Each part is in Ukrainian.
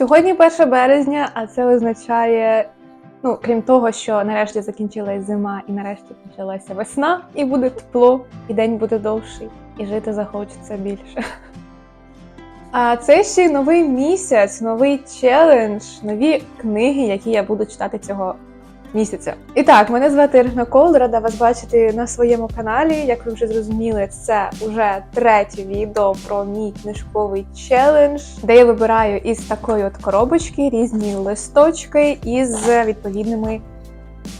Сьогодні 1 березня, а це означає, ну крім того, що нарешті закінчилась зима і нарешті почалася весна, і буде тепло, і день буде довший, і жити захочеться більше. А це ще й новий місяць, новий челендж, нові книги, які я буду читати цього місяця. І так, мене звати Ірина Кол, рада вас бачити на своєму каналі. Як ви вже зрозуміли, це вже третє відео про мій книжковий челендж, де я вибираю із такої от коробочки різні листочки із відповідними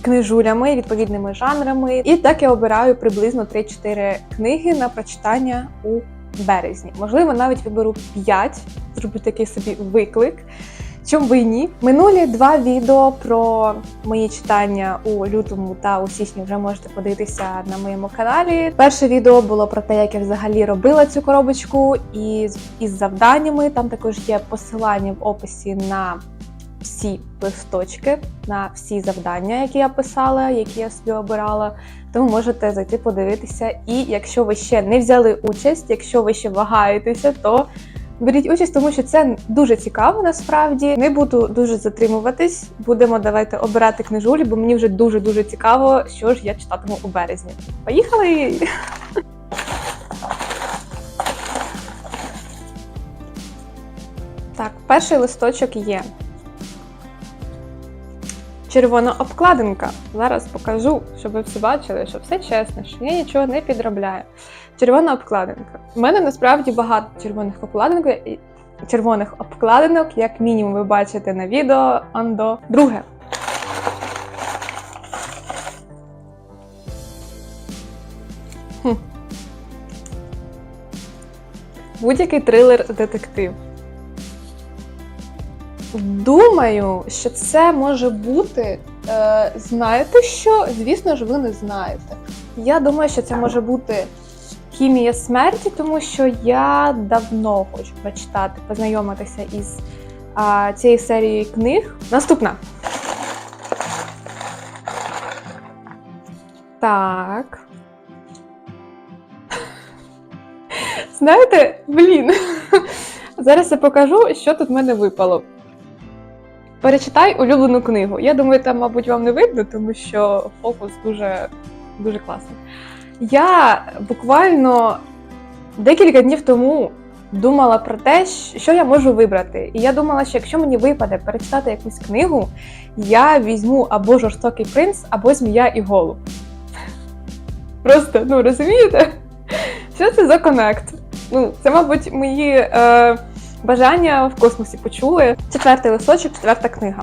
книжулями, відповідними жанрами. І так я обираю приблизно 3-4 книги на прочитання у березні. Можливо, навіть виберу 5, зроблю такий собі виклик. Чому би і ні? Минулі два відео про мої читання у лютому та у січні вже можете подивитися на моєму каналі. Перше відео було про те, як я взагалі робила цю коробочку із, із завданнями. Там також є посилання в описі на всі листочки, на всі завдання, які я писала, які я собі обирала. Тому можете зайти подивитися. І якщо ви ще не взяли участь, якщо ви ще вагаєтеся, то Беріть участь, тому що це дуже цікаво насправді. Не буду дуже затримуватись. Будемо давайте обирати книжулі, бо мені вже дуже дуже цікаво, що ж я читатиму у березні. Поїхали! Так, перший листочок є. Червона обкладинка. Зараз покажу, щоб ви все бачили, що все чесно, що я нічого не підробляю. Червона обкладинка. У мене насправді багато червоних обкладинок. Червоних обкладинок, як мінімум, ви бачите на відео. Андо. Друге. Будь-який трилер-детектив. Думаю, що це може бути. Е, знаєте що? Звісно ж, ви не знаєте. Я думаю, що це може бути хімія смерті, тому що я давно хочу прочитати, познайомитися із а, цією серією книг. Наступна. Так. Знаєте, блін. Зараз я покажу, що тут в мене випало. Перечитай улюблену книгу. Я думаю, там, мабуть, вам не видно, тому що фокус дуже, дуже класний. Я буквально декілька днів тому думала про те, що я можу вибрати. І я думала, що якщо мені випаде перечитати якусь книгу, я візьму або жорстокий принц, або змія і голуб. Просто, ну розумієте? Що це за конект? Ну, це, мабуть, мої е, бажання в космосі почули. Четвертий листочок, четверта книга.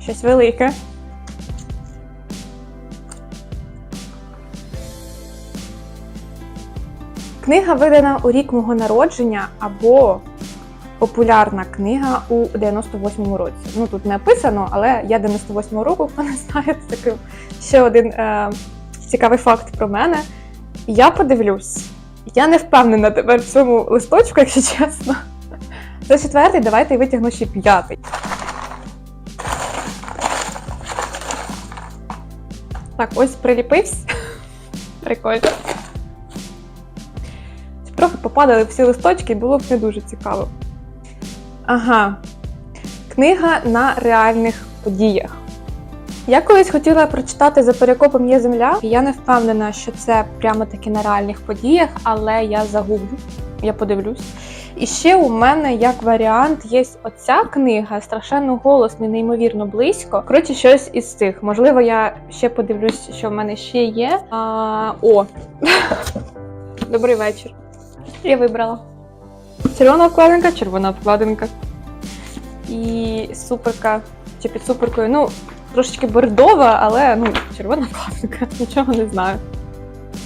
Щось велике. Книга видана у рік мого народження або популярна книга у 98-му році. Ну тут не написано, але я 98-го року, хто не знає, це такий ще один е, цікавий факт про мене. Я подивлюсь. Я не впевнена тепер в цьому листочку, якщо чесно. Це четвертий, давайте витягну ще п'ятий. Так, ось приліпився. Прикольно. Трохи попадали всі листочки, було б не дуже цікаво. Ага. Книга на реальних подіях. Я колись хотіла прочитати за перекопом є земля, я не впевнена, що це прямо таки на реальних подіях, але я загублю, я подивлюсь. І ще у мене як варіант є оця книга, страшенно голосно, неймовірно близько. Коротше, щось із цих. Можливо, я ще подивлюсь, що в мене ще є. А, О! Добрий вечір. Я вибрала. Червона обкладинка, червона обкладинка. І суперка, чи під суперкою, ну, трошечки бордова, але ну, червона обкладинка, нічого не знаю.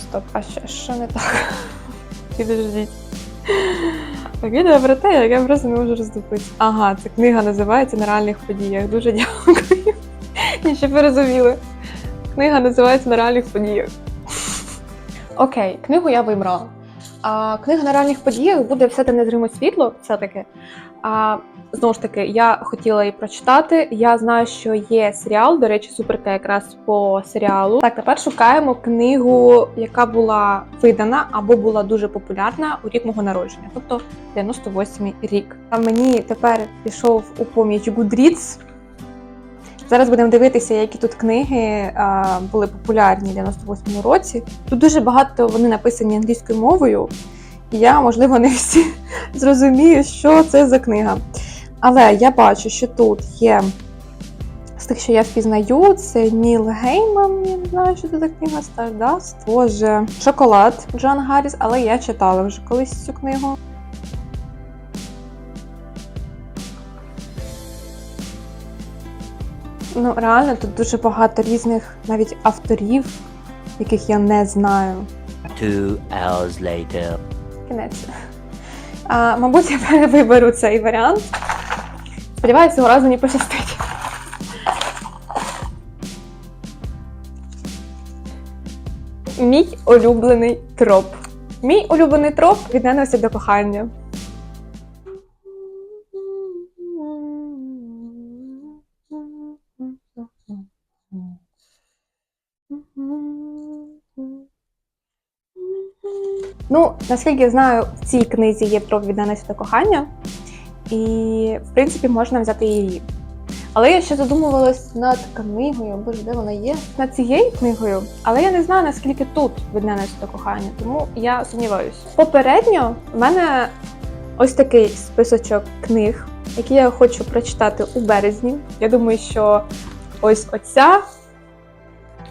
Стоп, а що, що не так? Підождіть. Відео про те, як я просто не можу роздупитися. Ага, ця книга називається На реальних подіях. Дуже дякую. Щоб ви розуміли. Книга називається На реальних подіях. Окей, книгу я вибрала. А, книга на ранніх подіях буде все те незримо світло, все-таки. А, знову ж таки, я хотіла її прочитати. Я знаю, що є серіал, до речі, суперка якраз по серіалу. Так, тепер шукаємо книгу, яка була видана або була дуже популярна у рік мого народження, тобто 98-й рік. А мені тепер пішов у поміч Goodreads. Зараз будемо дивитися, які тут книги а, були популярні в 98-му році. Тут дуже багато вони написані англійською мовою, і я, можливо, не всі зрозумію, що це за книга. Але я бачу, що тут є з тих, що я впізнаю, це Ніл Гейман, я не знаю, що це за книга Stardust. Боже, Шоколад Джон Гарріс, але я читала вже колись цю книгу. Ну, реально, тут дуже багато різних навіть авторів, яких я не знаю. Two hours later. Кінець. А, мабуть, я перевиберу цей варіант. Сподіваюся, цього разу мені пощастить. Мій улюблений троп. Мій улюблений троп від ненависті до кохання. Ну, наскільки я знаю, в цій книзі є троп від ненависті до кохання, і в принципі можна взяти її. Але я ще задумувалась над книгою, боже, де вона є? Над цією книгою, але я не знаю, наскільки тут від ненависті до кохання, тому я сумніваюсь. Попередньо в мене ось такий списочок книг, які я хочу прочитати у березні. Я думаю, що ось оця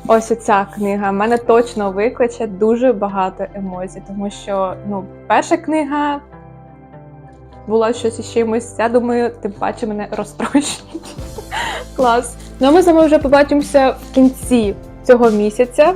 Ось оця книга мене точно викличе дуже багато емоцій, тому що ну, перша книга була щось із чимось. Я думаю, тим паче мене розтрощить. Клас. Ну а ми з вами вже побачимося в кінці цього місяця.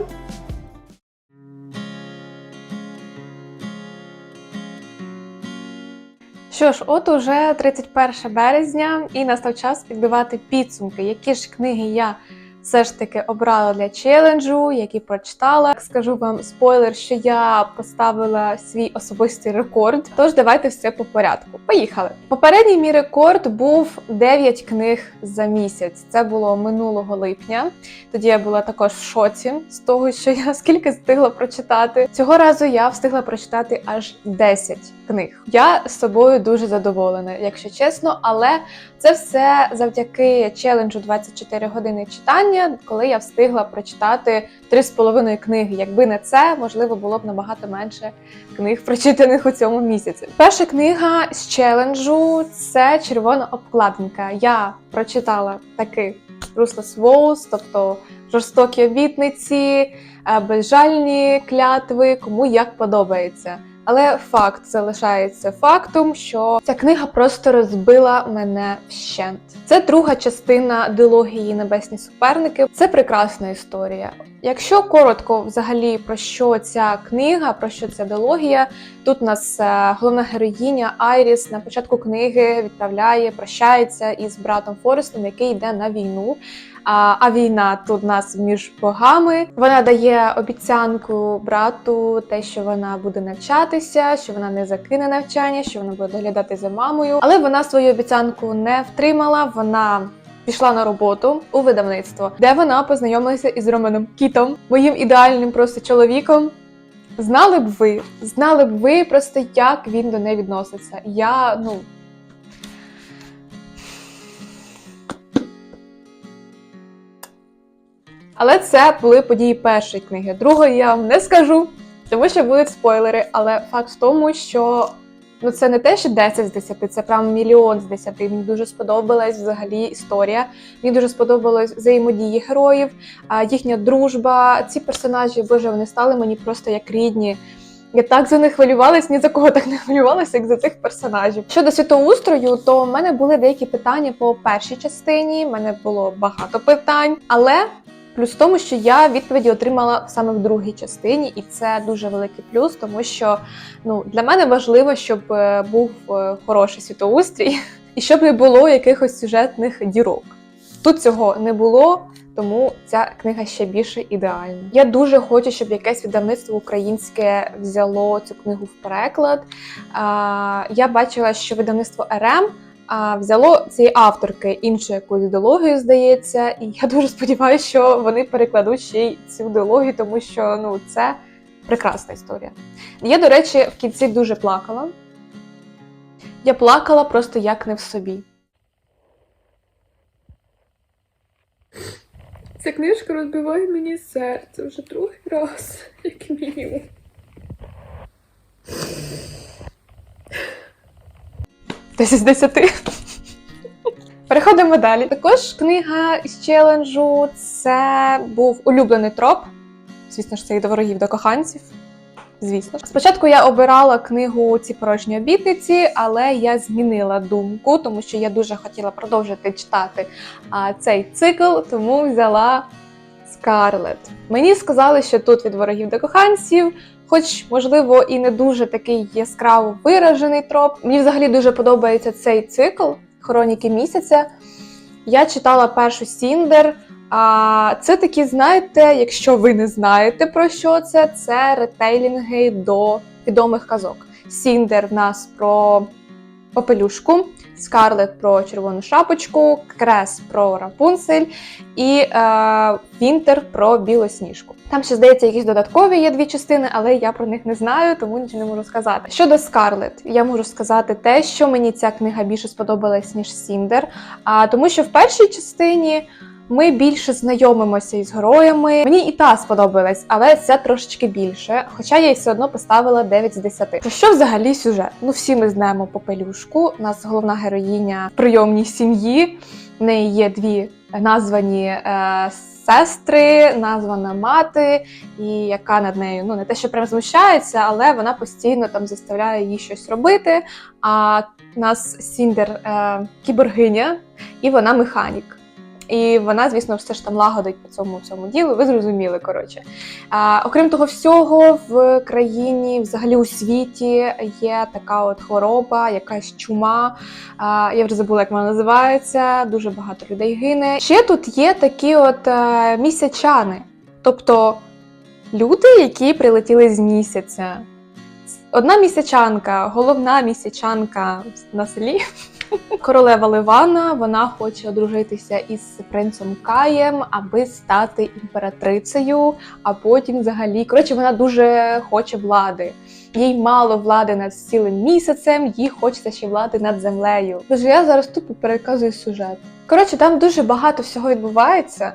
Що ж, от уже 31 березня, і настав час підбивати підсумки, які ж книги я все ж таки обрала для челенджу, які прочитала. Скажу вам спойлер, що я поставила свій особистий рекорд. Тож давайте все по порядку. Поїхали. Попередній мій рекорд був 9 книг за місяць. Це було минулого липня. Тоді я була також в шоці з того, що я скільки встигла прочитати. Цього разу я встигла прочитати аж 10 книг. Я з собою дуже задоволена, якщо чесно, але це все завдяки челенджу 24 години читання, коли я встигла прочитати 3,5 книги. Якби не це, можливо, було б набагато менше книг, прочитаних у цьому місяці. Перша книга з челенджу це червона обкладинка. Я прочитала таки Руслес Воус, тобто жорстокі обітниці, безжальні клятви, кому як подобається. Але факт залишається фактом, що ця книга просто розбила мене вщент. Це друга частина дилогії Небесні суперники. Це прекрасна історія. Якщо коротко, взагалі про що ця книга, про що ця дилогія, тут нас е, головна героїня Айріс на початку книги відправляє, прощається із братом Форестом, який йде на війну. А, а війна тут нас між богами. Вона дає обіцянку брату, те, що вона буде навчатися, що вона не закине навчання, що вона буде доглядати за мамою. Але вона свою обіцянку не втримала. Вона пішла на роботу у видавництво, де вона познайомилася із Романом Кітом, моїм ідеальним просто чоловіком. Знали б ви, знали б ви просто, як він до неї відноситься. Я ну. Але це були події першої книги. Другої я вам не скажу, тому що будуть спойлери. Але факт в тому, що ну це не те, що 10 з 10, це прям мільйон з 10. Мені дуже сподобалась взагалі історія. Мені дуже сподобалось взаємодії героїв, їхня дружба. Ці персонажі, боже, вони стали мені просто як рідні. Я так за них хвилювалась, ні за кого так не хвилювалася, як за цих персонажів. Щодо світоустрою, то в мене були деякі питання по першій частині. в мене було багато питань, але плюс в тому, що я відповіді отримала саме в другій частині, і це дуже великий плюс, тому що ну для мене важливо, щоб е, був е, хороший світоустрій і щоб не було якихось сюжетних дірок. Тут цього не було. тому ця книга ще більше ідеальна. Я дуже хочу, щоб якесь видавництво українське взяло цю книгу в переклад. Я бачила, що видавництво РМ взяло цієї авторки іншу якусь ідеологію, здається, і я дуже сподіваюся, що вони перекладуть ще й цю ідеологію, тому що ну це прекрасна історія. Я, до речі, в кінці дуже плакала. Я плакала просто як не в собі. Ця книжка розбиває мені серце вже другий раз, як мінімум. Десять з десяти. Переходимо далі. Також книга із челенджу це був улюблений троп. Звісно ж, це і до ворогів, до коханців. Звісно. Спочатку я обирала книгу Ці порожні обітниці, але я змінила думку, тому що я дуже хотіла продовжити читати а, цей цикл, тому взяла Скарлет. Мені сказали, що тут від ворогів до коханців, хоч, можливо, і не дуже такий яскраво виражений троп. Мені взагалі дуже подобається цей цикл Хроніки місяця. Я читала першу Сіндер. А це такі, знаєте, якщо ви не знаєте про що це, це ретейлінги до відомих казок. Сіндер в нас про Попелюшку, Скарлет про червону шапочку, Крес про Рапунцель і е, Вінтер про білосніжку. Там ще здається, якісь додаткові є дві частини, але я про них не знаю, тому нічого не можу сказати. Щодо Скарлет, я можу сказати те, що мені ця книга більше сподобалась ніж Сіндер. А тому, що в першій частині. Ми більше знайомимося із героями. Мені і та сподобалась, але ця трошечки більше. Хоча я їй все одно поставила 9 з 10. Про що взагалі сюжет? Ну всі ми знаємо попелюшку. У нас головна героїня прийомній сім'ї. В неї є дві названі е, сестри, названа мати, і яка над нею ну не те, що прям знущається, але вона постійно там заставляє їй щось робити. А у нас Сіндер е, кіборгиня, і вона механік. І вона, звісно, все ж там лагодить по цьому цьому ділу. Ви зрозуміли, коротше. А, окрім того всього, в країні, взагалі у світі, є така от хвороба, якась чума. А, я вже забула, як вона називається. Дуже багато людей гине. Ще тут є такі от е, місячани, тобто люди, які прилетіли з місяця. Одна місячанка, головна місячанка на селі. Королева Ливана вона хоче одружитися із принцем Каєм, аби стати імператрицею, а потім взагалі коротше, вона дуже хоче влади. Їй мало влади над цілим місяцем, їй хочеться ще влади над землею. Тож я зараз тупо переказую сюжет. Коротше, там дуже багато всього відбувається.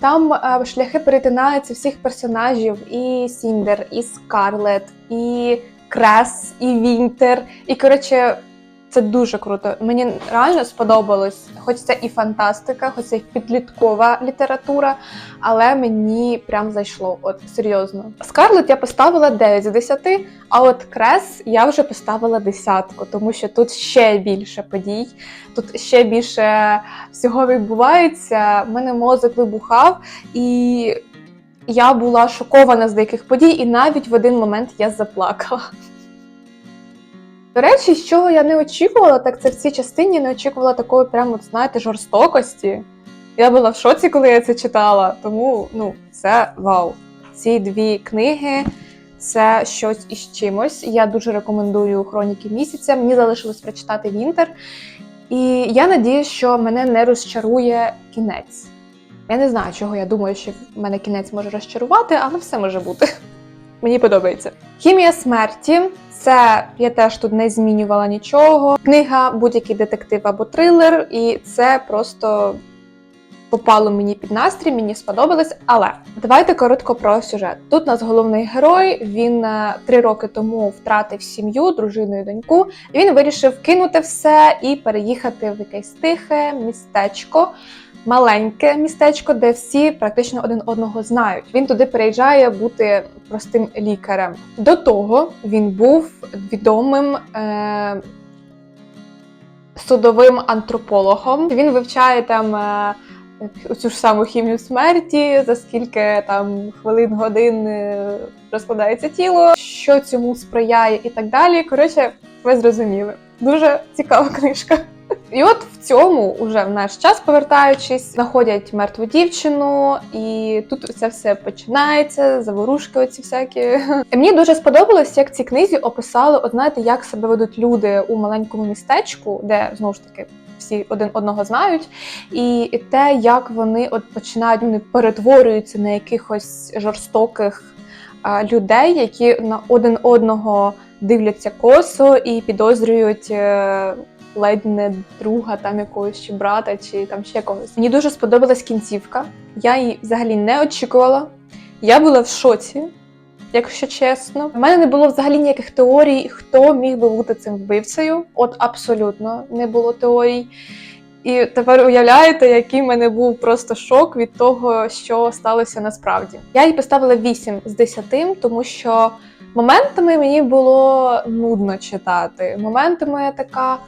Там шляхи перетинаються всіх персонажів: і Сіндер, і Скарлет, і Крес, і Вінтер. І коротше, це дуже круто. Мені реально сподобалось, хоч це і фантастика, хоч це і підліткова література, але мені прям зайшло. От серйозно. Скарлет я поставила 9 з 10, а от Крес я вже поставила десятку, тому що тут ще більше подій, тут ще більше всього відбувається. У мене мозок вибухав, і я була шокована з деяких подій, і навіть в один момент я заплакала. До речі, чого я не очікувала, так це в цій частині не очікувала такої, прямо, знаєте, жорстокості. Я була в шоці, коли я це читала. Тому ну, це вау. Ці дві книги це щось із чимось. Я дуже рекомендую хроніки місяця. Мені залишилось прочитати Вінтер. І я надію, що мене не розчарує кінець. Я не знаю, чого я думаю, що мене кінець може розчарувати, але все може бути. Мені подобається. Хімія смерті. Це я теж тут не змінювала нічого. Книга будь-який детектив або трилер, і це просто попало мені під настрій, мені сподобалось. Але давайте коротко про сюжет. Тут у нас головний герой. Він е, три роки тому втратив сім'ю, дружину і доньку. І він вирішив кинути все і переїхати в якесь тихе містечко. Маленьке містечко, де всі практично один одного знають. Він туди переїжджає бути простим лікарем. До того він був відомим е- судовим антропологом. Він вивчає там е- цю ж саму хімію смерті, за скільки там хвилин, годин е, розкладається тіло, що цьому сприяє і так далі. Коротше, ви зрозуміли. Дуже цікава книжка. І от в цьому, уже в наш час повертаючись, знаходять мертву дівчину, і тут це все починається, заворушки оці всякі. І мені дуже сподобалось, як в цій книзі описали, от знаєте, як себе ведуть люди у маленькому містечку, де знову ж таки всі один одного знають, і те, як вони от починають вони перетворюються на якихось жорстоких а, людей, які на один одного дивляться косо і підозрюють. е, Ледь не друга, там якогось чи брата, чи там ще когось. Мені дуже сподобалась кінцівка. Я її взагалі не очікувала. Я була в шоці, якщо чесно. У мене не було взагалі ніяких теорій, хто міг би бути цим вбивцею. От абсолютно не було теорій. І тепер уявляєте, який в мене був просто шок від того, що сталося насправді. Я їй поставила 8 з 10, тому що моментами мені було нудно читати. Моментами я така.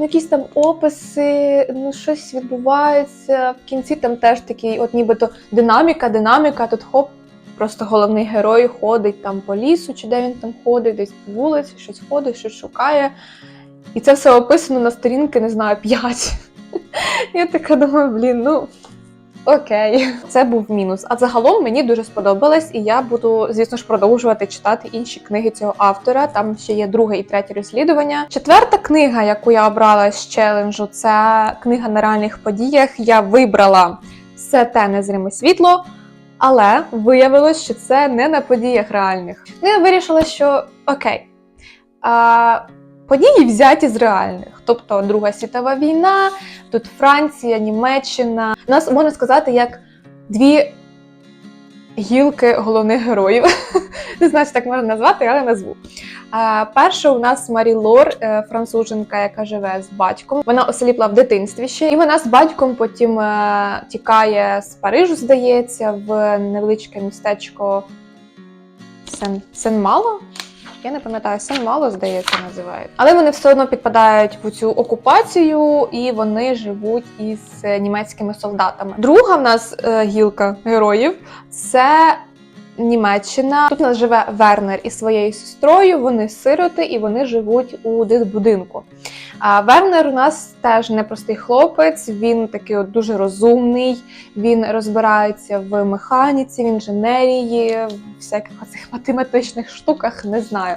Ну, якісь там описи, ну щось відбувається. В кінці там теж такий, от нібито динаміка, динаміка, тут хоп, просто головний герой ходить там по лісу, чи де він там ходить, десь по вулиці, щось ходить, щось шукає. І це все описано на сторінки, не знаю, 5. Я така думаю, блін, ну. Окей, це був мінус. А загалом мені дуже сподобалось, і я буду, звісно ж, продовжувати читати інші книги цього автора. Там ще є друге і третє розслідування. Четверта книга, яку я обрала з челенджу, це книга на реальних подіях. Я вибрала все те незриме світло, але виявилось, що це не на подіях реальних. Ну, я вирішила, що окей. А, події взяті з реальних, тобто Друга світова війна, тут Франція, Німеччина. Нас можна сказати, як дві гілки головних героїв. Не знаю, чи так можна назвати, але назву. Перша у нас Марі Лор, е, француженка, яка живе з батьком. Вона осліпла в дитинстві ще, і вона з батьком потім е, тікає з Парижу, здається, в невеличке містечко Сен, Сен-Мало. Я не пам'ятаю, Сен Мало, здається, називають. Але вони все одно підпадають в цю окупацію і вони живуть із е, німецькими солдатами. Друга в нас е, гілка героїв це Німеччина. Тут у нас живе Вернер із своєю сестрою. Вони сироти і вони живуть у дитбудинку. А Вернер у нас теж непростий хлопець. Він такий дуже розумний. Він розбирається в механіці, в інженерії, в всяких оцих математичних штуках, не знаю.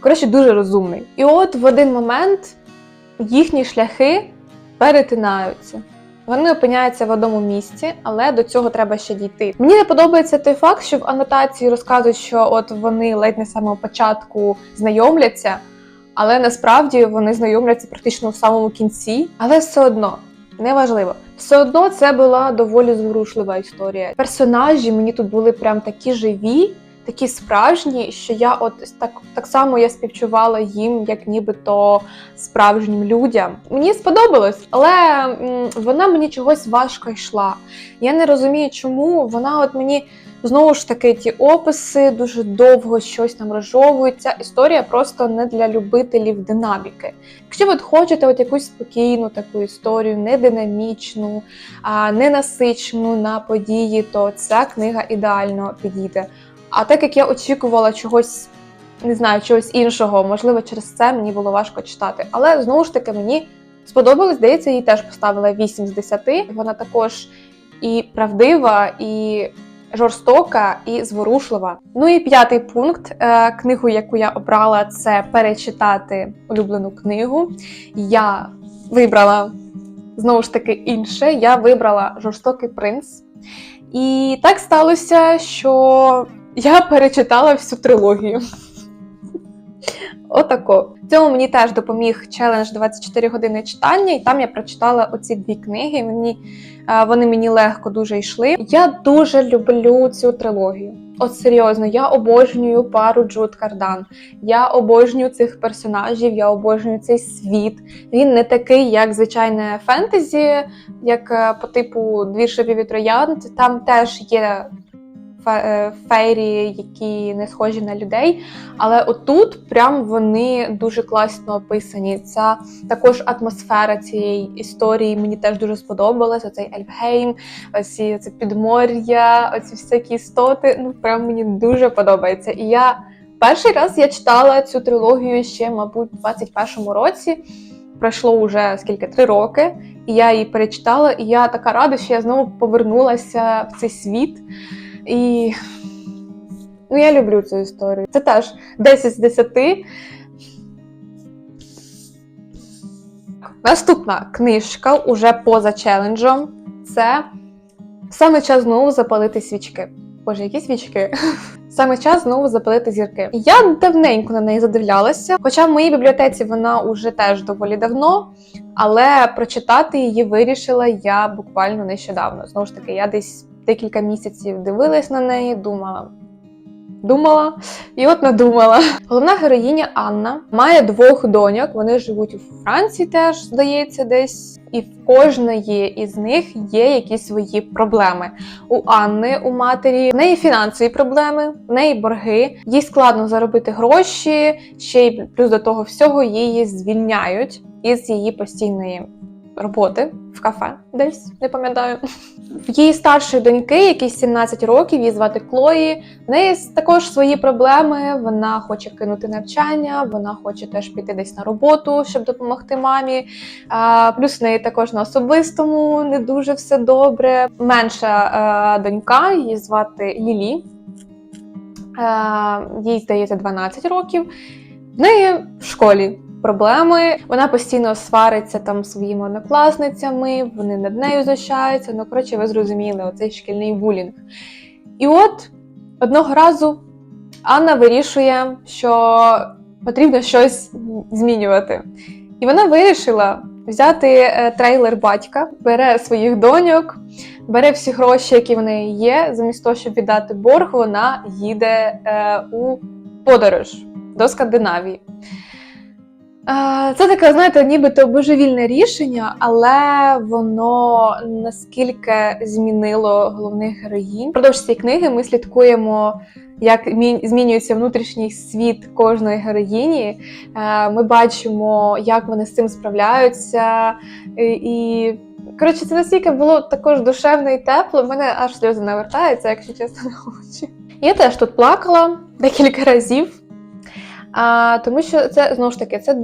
Коротше, дуже розумний. І от в один момент їхні шляхи перетинаються. Вони опиняються в одному місці, але до цього треба ще дійти. Мені не подобається той факт, що в анотації розказують, що от вони ледь не з самого початку знайомляться, але насправді вони знайомляться практично в самому кінці. Але все одно неважливо. Все одно це була доволі зворушлива історія. Персонажі мені тут були прям такі живі, такі справжні, що я от так, так само я співчувала їм, як нібито справжнім людям. Мені сподобалось, але вона мені чогось важко йшла. Я не розумію, чому вона от мені. Знову ж таки, ті описи дуже довго щось там розжовують. Ця історія просто не для любителів динаміки. Якщо ви хочете от якусь спокійну таку історію, не динамічну, а не насичену на події, то ця книга ідеально підійде. А так як я очікувала чогось, не знаю, чогось іншого, можливо, через це мені було важко читати. Але знову ж таки мені сподобалось, здається, їй теж поставила 8 з 10. Вона також і правдива, і жорстока, і зворушлива. Ну і п'ятий пункт. Е, Книгу, яку я обрала, це перечитати улюблену книгу. Я вибрала знову ж таки інше. Я вибрала жорстокий принц. І так сталося, що я перечитала всю трилогію. Отако. В цьому мені теж допоміг челендж 24 години читання, і там я прочитала оці дві книги. Мені е, вони мені легко дуже йшли. Я дуже люблю цю трилогію. От серйозно, я обожнюю пару Джуд Кардан. Я обожнюю цих персонажів, я обожнюю цей світ. Він не такий, як звичайне фентезі, як е, по типу дві шибі від троянд. Там теж є фейрі, які не схожі на людей. Але отут прям вони дуже класно описані. Ця також атмосфера цієї історії мені теж дуже сподобалась. Оцей Ельфгейм, оці це підмор'я, оці всякі істоти. Ну прям мені дуже подобається. І я перший раз я читала цю трилогію ще, мабуть, у 21-му році. пройшло вже скільки три роки, і я її перечитала, і я така рада, що я знову повернулася в цей світ. І ну, я люблю цю історію. Це теж 10 з 10. Наступна книжка уже поза челенджем. Це саме час знову запалити свічки. Боже, які свічки? Саме час знову запалити зірки. Я давненько на неї задивлялася, хоча в моїй бібліотеці вона уже теж доволі давно, але прочитати її вирішила я буквально нещодавно. Знову ж таки, я десь декілька місяців дивилась на неї, думала. Думала і от надумала. Головна героїня Анна має двох доньок. Вони живуть у Франції, теж здається, десь. І в кожної із них є якісь свої проблеми. У Анни, у матері, в неї фінансові проблеми, в неї борги, їй складно заробити гроші, ще й плюс до того всього її звільняють із її постійної роботи в кафе, десь не пам'ятаю. В її старшої доньки, якій 17 років, її звати Клої. В неї також свої проблеми. Вона хоче кинути навчання, вона хоче теж піти десь на роботу, щоб допомогти мамі. А, плюс в неї також на особистому не дуже все добре. Менша е, донька, її звати Лілі. Е, їй здається 12 років. В неї в школі проблеми. Вона постійно свариться там своїми однокласницями, вони над нею знущаються. Ну, коротше, ви зрозуміли, оцей шкільний булінг. І от одного разу Анна вирішує, що потрібно щось змінювати. І вона вирішила взяти е, трейлер батька, бере своїх доньок, бере всі гроші, які в неї є. Замість того, щоб віддати борг, вона їде е, у подорож до Скандинавії. Це таке, знаєте, нібито божевільне рішення, але воно наскільки змінило головних героїнь. Впродовж цієї книги ми слідкуємо, як змінюється внутрішній світ кожної героїні. Ми бачимо, як вони з цим справляються. І- коротше, це настільки було також душевно і тепло. В мене аж сльози навертаються, якщо чесно, на очі. Я теж тут плакала декілька разів. А, тому що це знову ж таки, це,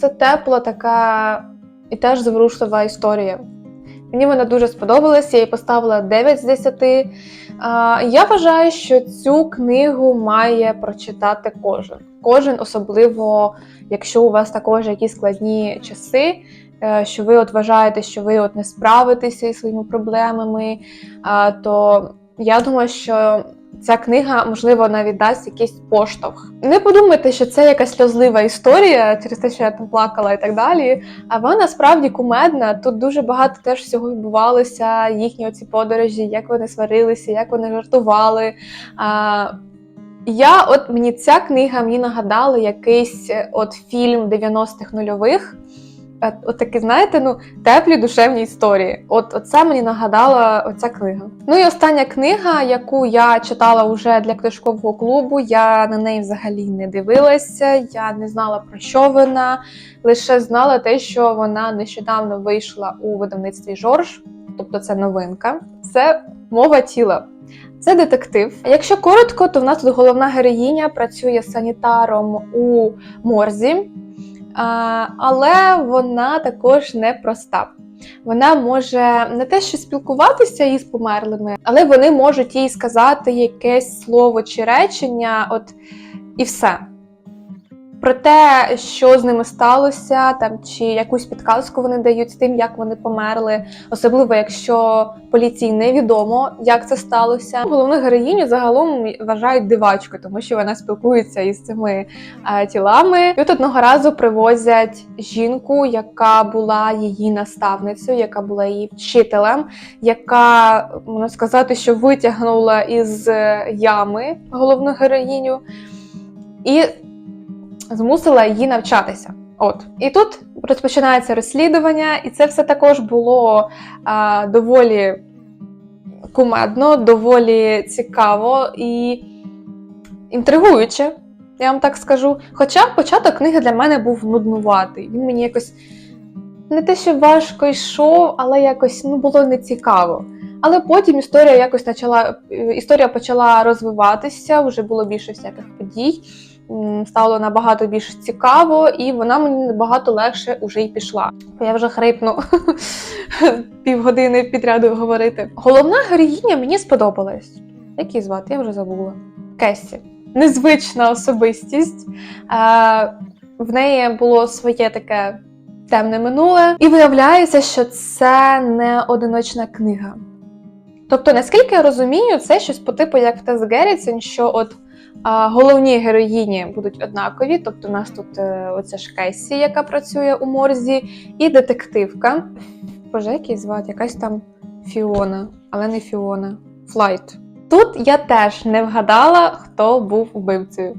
це тепла така і теж зворушлива історія. Мені вона дуже сподобалась, я їй поставила 9 з 10. А, я вважаю, що цю книгу має прочитати кожен. Кожен, особливо, якщо у вас також якісь складні часи, е, що ви от вважаєте, що ви от не справитеся із своїми проблемами, то я думаю, що ця книга, можливо, навіть дасть якийсь поштовх. Не подумайте, що це якась сльозлива історія через те, що я там плакала і так далі. А вона насправді кумедна. Тут дуже багато теж всього відбувалося, їхні оці подорожі, як вони сварилися, як вони жартували. А, я, от мені ця книга мені нагадала якийсь от фільм 90-х нульових. От такі, знаєте, ну теплі душевні історії. От оце мені нагадала оця книга. Ну і остання книга, яку я читала вже для книжкового клубу. Я на неї взагалі не дивилася, я не знала про що вона, лише знала те, що вона нещодавно вийшла у видавництві Жорж, тобто це новинка. Це мова тіла. Це детектив. Якщо коротко, то в нас тут головна героїня працює санітаром у морзі. Але вона також непроста. Вона може не те, що спілкуватися із померлими, але вони можуть їй сказати якесь слово чи речення, от і все. Про те, що з ними сталося, там чи якусь підказку вони дають з тим, як вони померли, особливо якщо поліції невідомо, як це сталося. Головну героїню загалом вважають дивачкою, тому що вона спілкується із цими е, тілами. І от одного разу привозять жінку, яка була її наставницею, яка була її вчителем, яка можна сказати, що витягнула із е, ями головну героїню. І змусила її навчатися. От і тут розпочинається розслідування, і це все також було а, доволі кумедно, доволі цікаво і інтригуюче, я вам так скажу. Хоча початок книги для мене був нуднуватий. Він мені якось не те, що важко йшов, але якось ну, було нецікаво. Але потім історія якось почала, історія почала розвиватися, вже було більше всяких подій. Стало набагато більш цікаво, і вона мені набагато легше уже й пішла. Бо я вже хрипну півгодини підряду говорити. Головна героїня мені сподобалась. Як її звати? Я вже забула. Кесі. Незвична особистість. В неї було своє таке темне минуле, і виявляється, що це не одиночна книга. Тобто, наскільки я розумію, це щось по типу як в Тес Геррітсен, що от головні героїні будуть однакові. Тобто, у нас тут е, оця ж Кесі, яка працює у морзі, і детективка. Боже, як її звати? Якась там Фіона, але не Фіона. Флайт. Тут я теж не вгадала, хто був вбивцею.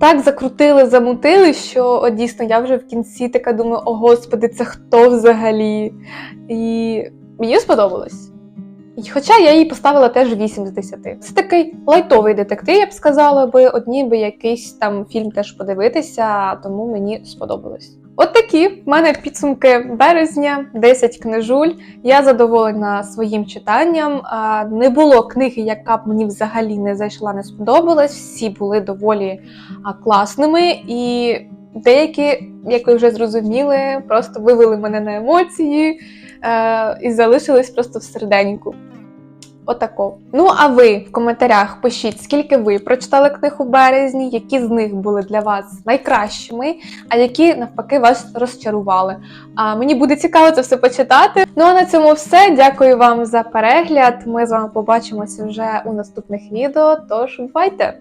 Так закрутили, замутили, що от, дійсно я вже в кінці така думаю: о господи, це хто взагалі? І мені сподобалось. Хоча я їй поставила теж 8 з 10. Це такий лайтовий детектив, я б сказала би, одні би якийсь там фільм теж подивитися, тому мені сподобалось. От такі в мене підсумки березня, 10 книжуль. Я задоволена своїм читанням. Не було книги, яка б мені взагалі не зайшла, не сподобалась. Всі були доволі класними, і деякі, як ви вже зрозуміли, просто вивели мене на емоції е, і залишились просто всереденьку. Отако. Ну, а ви в коментарях пишіть, скільки ви прочитали книг у березні, які з них були для вас найкращими, а які навпаки вас розчарували. А мені буде цікаво це все почитати. Ну а на цьому все. Дякую вам за перегляд. Ми з вами побачимося вже у наступних відео. Тож бувайте!